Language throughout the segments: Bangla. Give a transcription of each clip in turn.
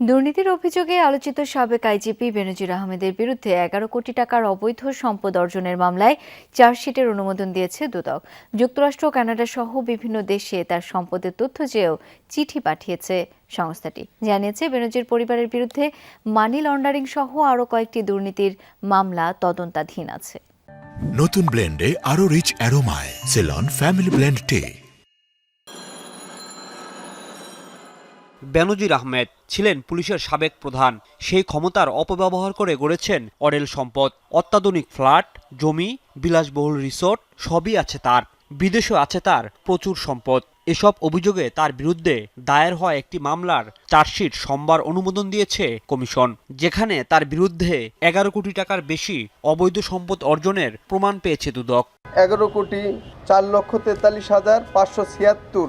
দুর্নীতির অভিযোগে আলোচিত সাবেক আইজিপি বেনজির আহমেদের বিরুদ্ধে এগারো কোটি টাকার অবৈধ সম্পদ অর্জনের মামলায় চার্জশিটের অনুমোদন দিয়েছে দুদক। যুক্তরাষ্ট্র, কানাডা সহ বিভিন্ন দেশে তার সম্পদের তথ্য চেয়েও চিঠি পাঠিয়েছে সংস্থাটি। জানিয়েছে, বেনজির পরিবারের বিরুদ্ধে মানি লন্ডারিং সহ আরও কয়েকটি দুর্নীতির মামলা তদন্তাধীন আছে। নতুন ব্লেন্ডে আরও rich অ্যারোমায়, Ceylon, family blend tea. Benazir Ahmed ছিলেন পুলিশের সাবেক প্রধান। সেই ক্ষমতার অপব্যবহার করে গড়েছেন অডেল সম্পদ। অত্যাধুনিক ফ্ল্যাট, জমি, বিলাসবহুল রিসোর্ট সবই আছে তার। বিদেশেও আছে তার প্রচুর সম্পদ। এসব অভিযোগে তার বিরুদ্ধে দায়ের হওয়া একটি মামলার চার্জশিট সোমবার অনুমোদন দিয়েছে কমিশন, যেখানে তার বিরুদ্ধে এগারো কোটি টাকার বেশি অবৈধ সম্পদ অর্জনের প্রমাণ পেয়েছে দুদক। এগারো কোটি চার লক্ষ তেতাল্লিশ হাজার পাঁচশো ছিয়াত্তর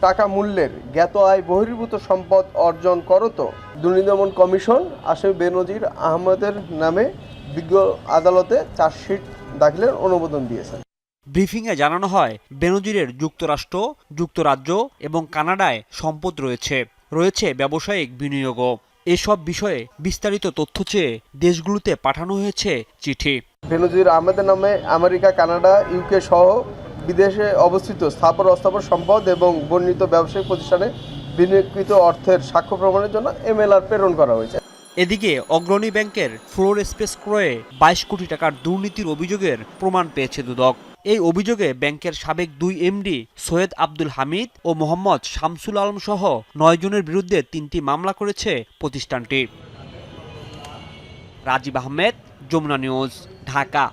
টাকা মূল্যের জ্ঞাত আয় বহির্ভূত সম্পদ অর্জন করত দুর্নীতি দমন কমিশন আসামি বেনজির আহমেদের নামে বিজ্ঞ আদালতে চার্জশিট দাখিলের অনুমোদন দিয়েছেন। ব্রিফিংয়ে জানানো হয় বেনজিরের যুক্তরাষ্ট্র যুক্তরাজ্য এবং কানাডায় সম্পদ রয়েছে। রয়েছে ব্যবসায়িক বিনিয়োগও। এসব বিষয়ে বিস্তারিত তথ্য চেয়ে দেশগুলোতে পাঠানো হয়েছে চিঠি। বেনজির আহমেদের নামে আমেরিকা কানাডা ইউকে সহ বিদেশে অবস্থিত স্থাবর অস্থাবর সম্পদ এবং বর্ণিত ব্যবসায়িক প্রতিষ্ঠানে বিনিয়োগকৃত অর্থের সাক্ষ্য প্রমাণের জন্য এমএলআর প্রেরণ করা হয়েছে। এদিকে, অগ্রণী ব্যাংকের ফ্লোর স্পেস ক্রয়ে বাইশ কোটি টাকার দুর্নীতির অভিযোগের প্রমাণ পেয়েছে দুদক। এই অভিযোগে ব্যাংকের সাবেক দুই এমডি সৈয়দ আব্দুল হামিদ ও মোহাম্মদ শামসুল আলম সহ নয় জনের বিরুদ্ধে তিনটি মামলা করেছে প্রতিষ্ঠানটি। রাজীব আহমেদ, যমুনা নিউজ, ঢাকা।